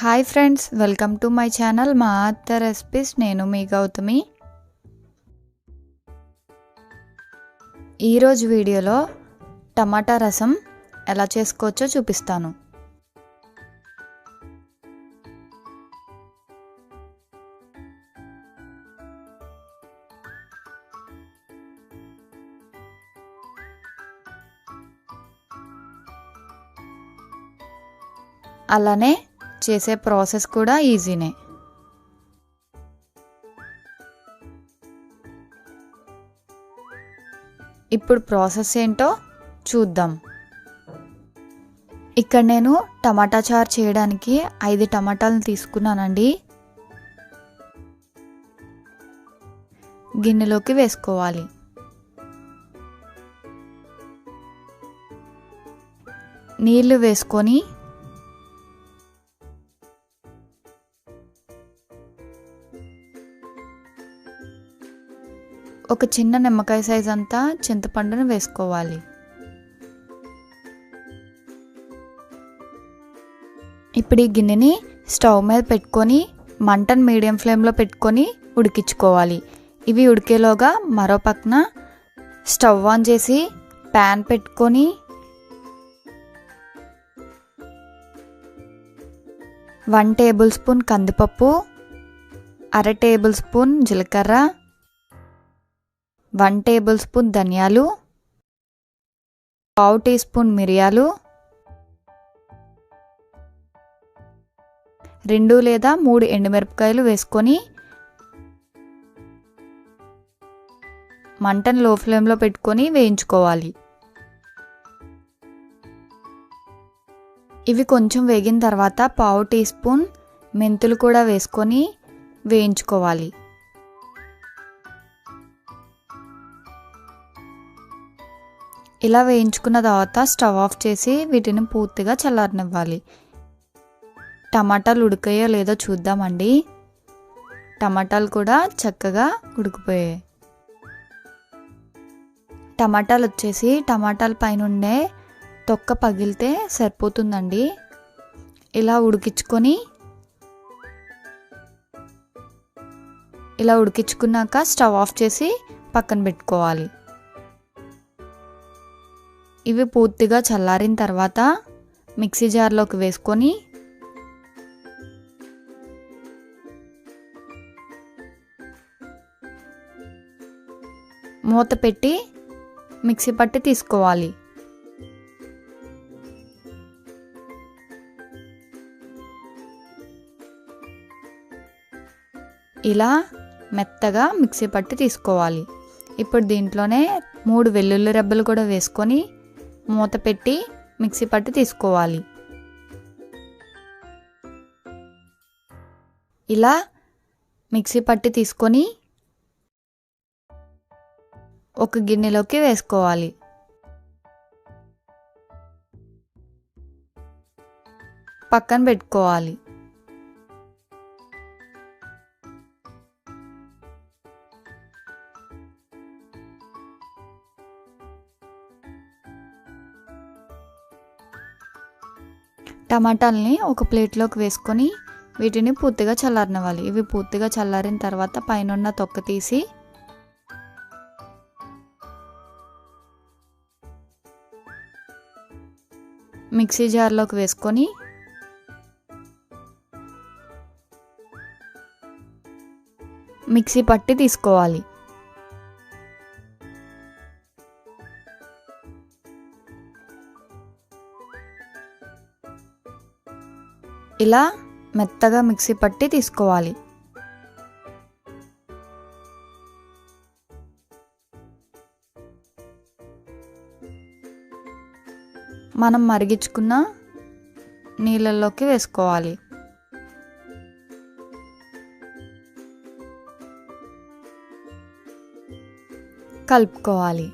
Hi friends welcome to my channel మా అత్త recipes. నేను మీ గౌతమి. ఈరోజు వీడియోలో టమాటా రసం ఎలా చేసుకోవచ్చో చూపిస్తాను. అలానే చేసే ప్రాసెస్ కూడా ఈజీనే. ఇప్పుడు ప్రాసెస్ ఏంటో చూద్దాం. ఇక్కడ నేను టమాటా చారు చేయడానికి ఐదు టమాటాలను తీసుకున్నానండి. గిన్నెలోకి వేసుకోవాలి. నీళ్ళు వేసుకొని ఒక చిన్న నిమ్మకాయ సైజ్ అంతా చింతపండును వేసుకోవాలి. ఇప్పుడు ఈ గిన్నెని స్టవ్ మీద పెట్టుకొని మంటను మీడియం ఫ్లేమ్లో పెట్టుకొని ఉడికించుకోవాలి. ఇవి ఉడికేలోగా మరో పక్కన స్టవ్ ఆన్ చేసి ప్యాన్ పెట్టుకొని వన్ టేబుల్ స్పూన్ కందిపప్పు అర టేబుల్ స్పూన్ జీలకర్ర వన్ టేబుల్ స్పూన్ ధనియాలు పావు టీ స్పూన్ మిరియాలు రెండు లేదా మూడు ఎండుమిరపకాయలు వేసుకొని మంటను లో ఫ్లేమ్లో పెట్టుకొని వేయించుకోవాలి. ఇవి కొంచెం వేగిన తర్వాత పావు టీ స్పూన్ మెంతులు కూడా వేసుకొని వేయించుకోవాలి. ఇలా వేయించుకున్న తర్వాత స్టవ్ ఆఫ్ చేసి వీటిని పూర్తిగా చల్లారనివ్వాలి. టమాటాలు ఉడికాయో లేదో చూద్దామండి. టమాటాలు కూడా చక్కగా ఉడికిపోయాయి. టమాటాలు వచ్చేసి టమాటాల పైన ఉండే తొక్క పగిలితే సరిపోతుందండి. ఇలా ఉడికించుకొని ఇలా ఉడికించుకున్నాక స్టవ్ ఆఫ్ చేసి పక్కన పెట్టుకోవాలి. ఇవి పూర్తిగా చల్లారిన తర్వాత మిక్సీ జార్లోకి వేసుకొని మూత పెట్టి మిక్సీ పట్టి తీసుకోవాలి. ఇలా మెత్తగా మిక్సీ పట్టి తీసుకోవాలి. ఇప్పుడు దీంట్లోనే మూడు వెల్లుల్లి రెబ్బలు కూడా వేసుకొని మూత పెట్టి మిక్సీ పట్టి తీసుకోవాలి. ఇలా మిక్సీ పట్టి తీసుకొని ఒక గిన్నెలోకి వేసుకోవాలి. పక్కన పెట్టుకోవాలి. టమాటాలని ఒక ప్లేట్లోకి వేసుకొని వీటిని పూర్తిగా చల్లారనివ్వాలి. ఇవి పూర్తిగా చల్లారిన తర్వాత పైన తొక్క తీసి మిక్సీ జార్లోకి వేసుకొని మిక్సీ పట్టి తీసుకోవాలి. ఇలా మెత్తగా మిక్సీ పట్టి తీసుకోవాలి. మనం మరిగించుకున్న నీళ్ళల్లోకి వేసుకోవాలి. కలుపుకోవాలి.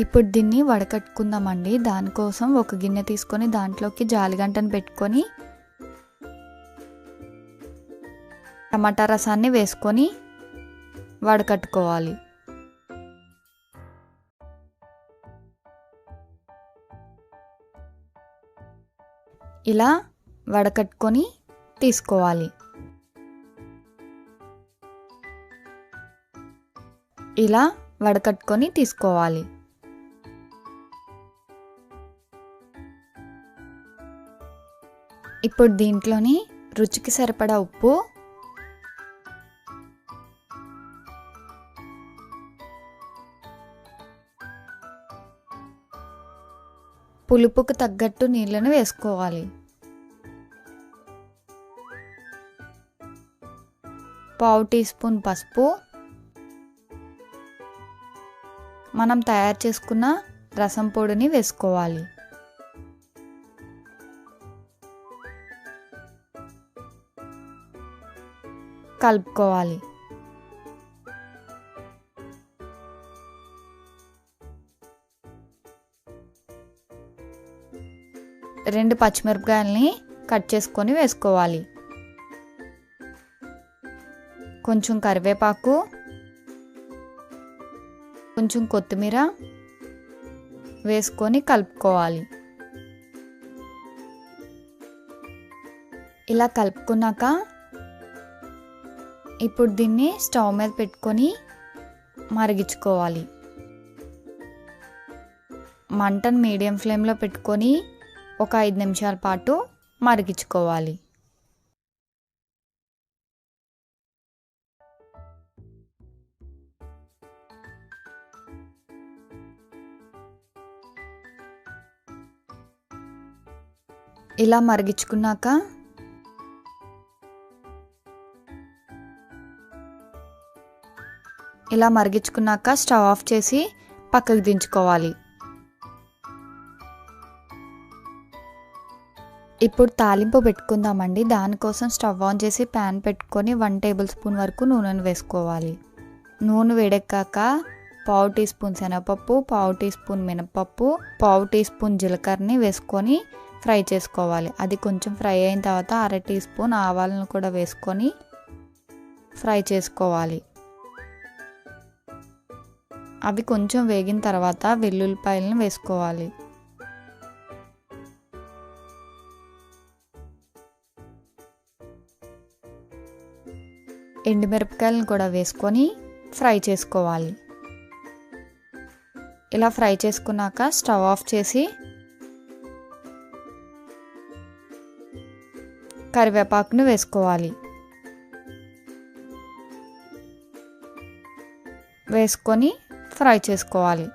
ఇప్పుడు దీన్ని వడకట్టుకుందామండి. దానికోసం ఒక గిన్నె తీసుకొని దాంట్లోకి జాలిగంటను పెట్టుకొని టమాటా రసాన్ని వేసుకొని వడకట్టుకోవాలి. ఇలా వడకట్టుకొని తీసుకోవాలి. ఇలా వడకట్టుకొని తీసుకోవాలి. ఇప్పుడు దీంట్లోని రుచికి సరిపడా ఉప్పు పులుపుకు తగ్గట్టు నీళ్ళను వేసుకోవాలి. పావు టీ స్పూన్ పసుపు. మనం తయారు చేసుకున్న రసం పొడిని వేసుకోవాలి. కలుపుకోవాలి. రెండు పచ్చిమిరపకాయలని కట్ చేసుకొని వేసుకోవాలి. కొంచెం కరివేపాకు కొంచెం కొత్తిమీర వేసుకొని కలుపుకోవాలి. ఇలా కలుపుకున్నాక ఇప్పుడు దీన్ని స్టవ్ మీద పెట్టుకొని మరిగించుకోవాలి. మంటను మీడియం ఫ్లేమ్లో పెట్టుకొని ఒక ఐదు నిమిషాల పాటు మరిగించుకోవాలి. ఇలా మరిగించుకున్నాక ఇలా మరిగించుకున్నాక స్టవ్ ఆఫ్ చేసి పక్కకు దించుకోవాలి. ఇప్పుడు తాలింపు పెట్టుకుందామండి. దానికోసం స్టవ్ ఆన్ చేసి ప్యాన్ పెట్టుకొని వన్ టేబుల్ స్పూన్ వరకు నూనెను వేసుకోవాలి. నూనె వేడెక్కాక పావు టీ స్పూన్ శనగపప్పు పావు టీ స్పూన్ మినపప్పు పావు టీ స్పూన్ జీలకర్రని వేసుకొని ఫ్రై చేసుకోవాలి. అది కొంచెం ఫ్రై అయిన తర్వాత అర టీ స్పూన్ ఆవాలను కూడా వేసుకొని ఫ్రై చేసుకోవాలి. అవి కొంచెం వేగిన తర్వాత వెల్లుల్లిపాయలను వేసుకోవాలి. ఎండుమిరపకాయలను కూడా వేసుకొని ఫ్రై చేసుకోవాలి. ఇలా ఫ్రై చేసుకున్నాక స్టవ్ ఆఫ్ చేసి కరివేపాకును వేసుకోవాలి. వేసుకొని ఫ్రై చేసుకోవాలి.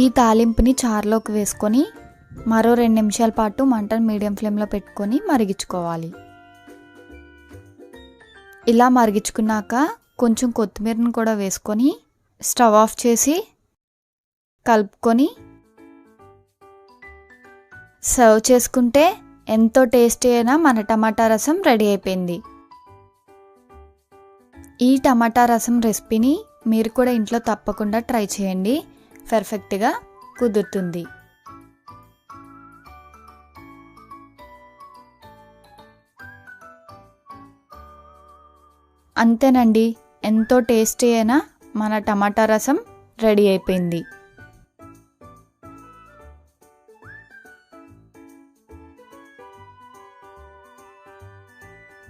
ఈ తాలింపుని చారులోకి వేసుకొని మరో రెండు నిమిషాల పాటు మంటను మీడియం ఫ్లేమ్లో పెట్టుకొని మరిగించుకోవాలి. ఇలా మరిగించుకున్నాక కొంచెం కొత్తిమీరను కూడా వేసుకొని స్టవ్ ఆఫ్ చేసి కలుపుకొని సర్వ్ చేసుకుంటే ఎంతో టేస్టీ అయినా మన టమాటా రసం రెడీ అయిపోయింది. ఈ టమాటా రసం రెసిపీని మీరు కూడా ఇంట్లో తప్పకుండా ట్రై చేయండి. పర్ఫెక్ట్గా కుదురుతుంది. అంతేనండి. ఎంతో టేస్టీ అయినా మన టమాటా రసం రెడీ అయిపోయింది.